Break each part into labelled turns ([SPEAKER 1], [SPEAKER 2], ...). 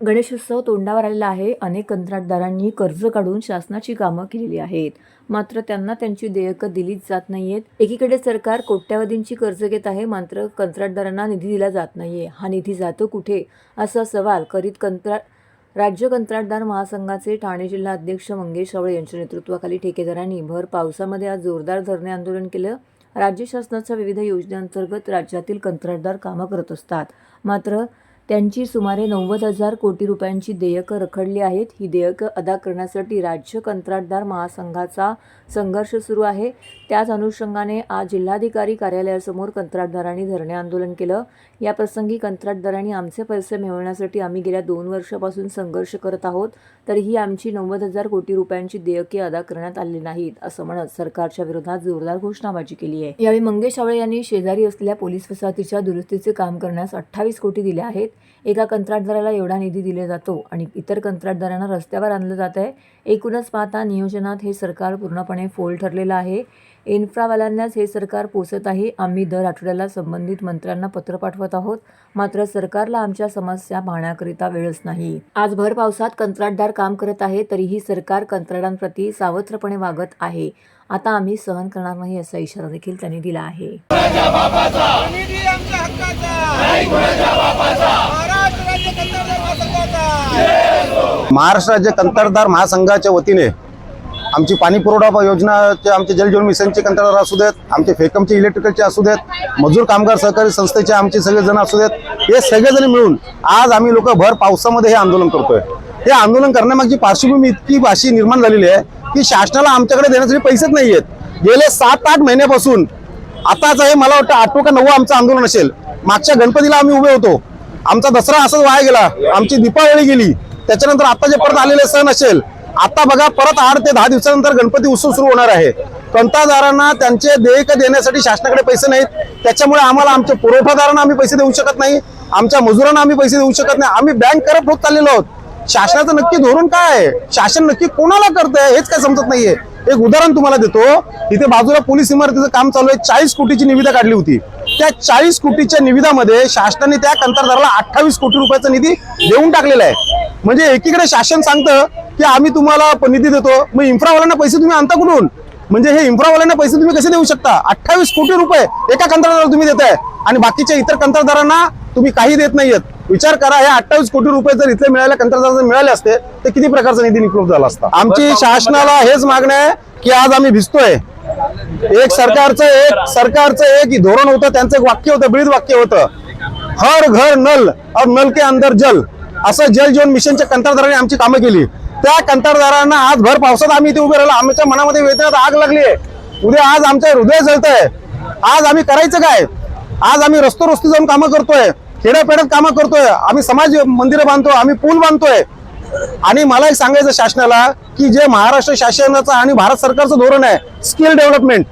[SPEAKER 1] गणेशोत्सव तोंडावर आलेला आहे. अनेक कंत्राटदारांनी कर्ज काढून शासनाची कामं केलेली आहेत. मात्र त्यांना त्यांची देयकं दिलीच जात नाहीयेत. एकीकडे सरकार कोट्यावधींची कर्ज घेत आहे मात्र कंत्राटदारांना निधी दिला जात नाहीये. हा निधी जातो कुठे? असा सवाल करीत कंत्रा राज्य कंत्राटदार महासंघाचे ठाणे जिल्हा अध्यक्ष मंगेश सावळे यांच्या नेतृत्वाखाली ठेकेदारांनी भर पावसामध्ये आज जोरदार धरणे आंदोलन केलं. राज्य शासनाच्या विविध योजनेअंतर्गत राज्यातील कंत्राटदार कामं करत असतात. मात्र त्यांची सुमारे नव्वद हजार कोटी रुपयांची देयकं रखडली आहेत. ही देयकं अदा करण्यासाठी राज्य कंत्राटदार महासंघाचा संघर्ष सुरू आहे. त्याच अनुषंगाने आज जिल्हाधिकारी कार्यालयासमोर कंत्राटदारांनी धरणे आंदोलन केलं. या प्रसंगी कंत्राटदारांनी आमचे पैसे मिळवण्यासाठी आम्ही गेल्या दोन वर्षापासून संघर्ष करत आहोत. तरीही आमची नव्वद हजार कोटी रुपयांची देयके अदा करण्यात आली नाहीत असं म्हणत सरकारच्या विरोधात जोरदार घोषणाबाजी केली आहे. यावेळी मंगेश आवळे यांनी शेजारी असलेल्या पोलीस वसाहतीच्या दुरुस्तीचे काम करण्यास अठ्ठावीस कोटी दिले आहेत. एका कंत्राटदाराला एवढा निधी दिला जातो आणि इतर कंत्राटदारांना रस्त्यावर आणलं जात आहे. एकूणच पाहता नियोजनात हे सरकार पूर्णपणे फोल ठरलेलं आहे. इन्फ्रावाल्यांनाच हे सरकार पोचत आहे. आम्ही दर आठवड्याला संबंधित मंत्र्यांना पत्र पाठवत आहोत. मात्र सरकारला आमच्या समस्या पाहण्याकरिता वेळच नाही. आज भर पावसात कंत्राटदार काम करत आहे तरीही सरकार कंत्राटांप्रती सावत्रपणे वागत आहे. आता आम्ही सहन करणार नाही असा इशारा देखील त्यांनी दिला आहे
[SPEAKER 2] निधी आमच्या हक्काचा महाराष्ट्र राज्य कंत्राटदार महासंघाचा
[SPEAKER 3] महाराष्ट्र राज्य कंत्राटदार महासंघाच्या वतीने आमची पाणी पुरवठा योजनाचे आमचे जलजीवन मिशनचे कंत्राटदार असू देत आमचे फेकमचे इलेक्ट्रिकलचे असू देत मजूर कामगार सहकारी संस्थेचे आमचे सगळेजण असू देत हे सगळेजण मिळून आज आम्ही लोक भर पावसामध्ये हे आंदोलन करतोय. हे आंदोलन करण्यामागची पार्श्वभूमी इतकी अशी निर्माण झालेली आहे की शासनाला आमच्याकडे देण्यासाठी पैसेच नाही आहेत गेले सात आठ महिन्यापासून आताच हे मला वाटतं आठवं का नववं आमचं आंदोलन असेल. मागच्या गणपतीला आम्ही उभे होतो. आमचा दसरा असंच वाया गेला. आमची दीपावली गेली. त्याच्यानंतर आता जे परत आलेले सण असेल आता बघा परत आठ ते दहा दिवसानंतर गणपती उत्सव सुरू होणार आहे. कंत्राटदारांना त्यांचे देयक देण्यासाठी शासनाकडे पैसे नाहीत. त्याच्यामुळे आम्हाला आमच्या पुरवठादारांना आम्ही पैसे देऊ शकत नाही. आमच्या मजुरांना आम्ही पैसे देऊ शकत नाही. आम्ही बँक करप्ट होत चाललेलो आहोत. शासनाचं नक्की धोरण काय आहे? शासन नक्की कोणाला करतंय हेच काय समजत नाहीये. एक उदाहरण तुम्हाला देतो. इथे बाजूला पोलीस इमारतीचं काम चालू आहे. चाळीस कोटीची निविदा काढली होती. त्या चाळीस कोटीच्या निविदामध्ये शासनाने त्या कंत्राटदाराला अठ्ठावीस कोटी रुपयाचा निधी देऊन टाकलेला आहे. म्हणजे एकीकडे शासन सांगतं की आम्ही तुम्हाला निधी देतो. मग इन्फ्रावाल्यांना पैसे तुम्ही आणता कुठून? म्हणजे हे इन्फ्रावाल्यांना पैसे तुम्ही कसे देऊ शकता? अठ्ठावीस कोटी रुपये एका कंत्राटदाराला तुम्ही देताय. आणि बाकीच्या इतर कंत्राटदारांना तुम्ही काही देत नाहीयेत. विचार करा हे अठ्ठावीस कोटी रुपये जर इथले मिळाल्या कंत्राटदारांना मिळाले असते तर किती प्रकारचा निधी निकृप झाला असता? आमची शासनाला हेच मागणं आहे की आज आम्ही भिजतोय. एक सरकारचं एक सरकारचं एक धोरण होतं त्यांचं एक वाक्य होतं ब्रीद वाक्य होतं. हर घर नल और नल के अंदर जल. असं जल जीवन मिशनच्या कंत्राटदारांनी आमची कामं केली. त्या कंत्राटदारांना आज भर पावसात आम्ही इथे उभे राहिलो. आमच्या मनामध्ये वेदनात आग लागली आहे. उद्या आज आमचं हृदय जळतंय. आज आम्ही करायचं काय? आज आम्ही रस्तो रस्ती जाऊन कामं करतोय. खेड्यापेड्यात कामं करतोय. आम्ही समाज मंदिरं बांधतोय आम्ही पूल बांधतोय. आणि मला एक सांगायचं शासनाला की जे महाराष्ट्र शासनाचं आणि भारत सरकारचं धोरण आहे स्किल डेव्हलपमेंट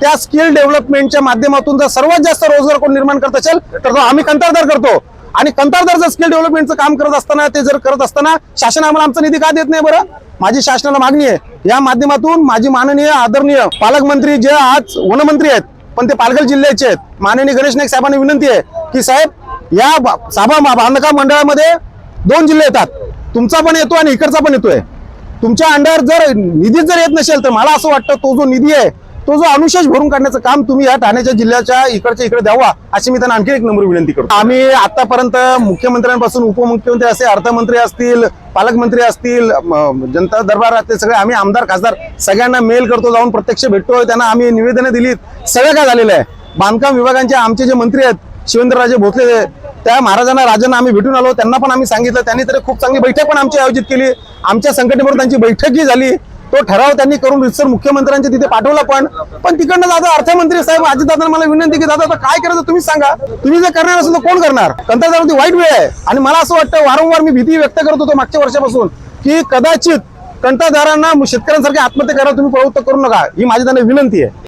[SPEAKER 3] त्या स्किल डेव्हलपमेंटच्या माध्यमातून जर सर्वात जास्त रोजगार कोण निर्माण करत असेल तर तो आम्ही कंत्राटदार करतो. आणि कंत्राटदार जर स्किल डेव्हलपमेंटचं काम करत असताना ते जर करत असताना शासन आम्हाला आमचा निधी का देत नाही बरं? माझी शासनाला मागणी आहे. या माध्यमातून माझी माननीय आदरणीय पालकमंत्री जे आज वनमंत्री आहेत पण ते पालघर जिल्ह्याचे आहेत माननीय गणेश नाईक साहेबांनी विनंती आहे की साहेब या बा- साभा बांधकाम मंडळामध्ये दोन जिल्हे येतात. तुमचा पण येतो आणि इकडचा पण येतोय. तुमच्या अंडर जर निधी जर येत नसेल तर मला असं वाटतं तो जो निधी आहे तो जो अनुशेष भरून काढण्याचं काम तुम्ही या ठाण्याच्या जिल्ह्याच्या इकडच्या इकडे द्यावा अशी मी त्यांना आणखी एक नंबर विनंती करतो. आम्ही आतापर्यंत मुख्यमंत्र्यांपासून उपमुख्यमंत्री असे अर्थमंत्री असतील पालकमंत्री असतील जनता दरबार असतील सगळे आम्ही आमदार खासदार सगळ्यांना मेल करतो जाऊन प्रत्यक्ष भेटतो त्यांना आम्ही निवेदनं दिलीत. सगळं काय झालेलं आहे? बांधकाम विभागांचे आमचे जे मंत्री आहेत शिवेंद्रराजे भोसले त्या महाराजांना राजांना आम्ही भेटून आलो त्यांना पण आम्ही सांगितलं त्यांनी तरी खूप चांगली बैठक पण आमची आयोजित केली. आमच्या संघटनेबरोबर त्यांची बैठकही झाली. तो ठराव त्यांनी करून रितसर मुख्यमंत्र्यांच्या तिथे पाठवला पण पण तिकडनं दादा अर्थमंत्री साहेब अजितदादा मला विनंती की दादा आता काय करायचं तुम्ही सांगा. तुम्ही जर करणार असेल तर कोण करणार? कंत्राटदारावरती वाईट वेळ आहे. आणि मला असं वाटतं वारंवार मी भीती व्यक्त करत होतो मागच्या वर्षापासून की कदाचित कंत्राटदारांना शेतकऱ्यांसारखे आत्महत्या करायला तुम्ही प्रवृत्त करू नका ही माझी त्यांना विनंती आहे.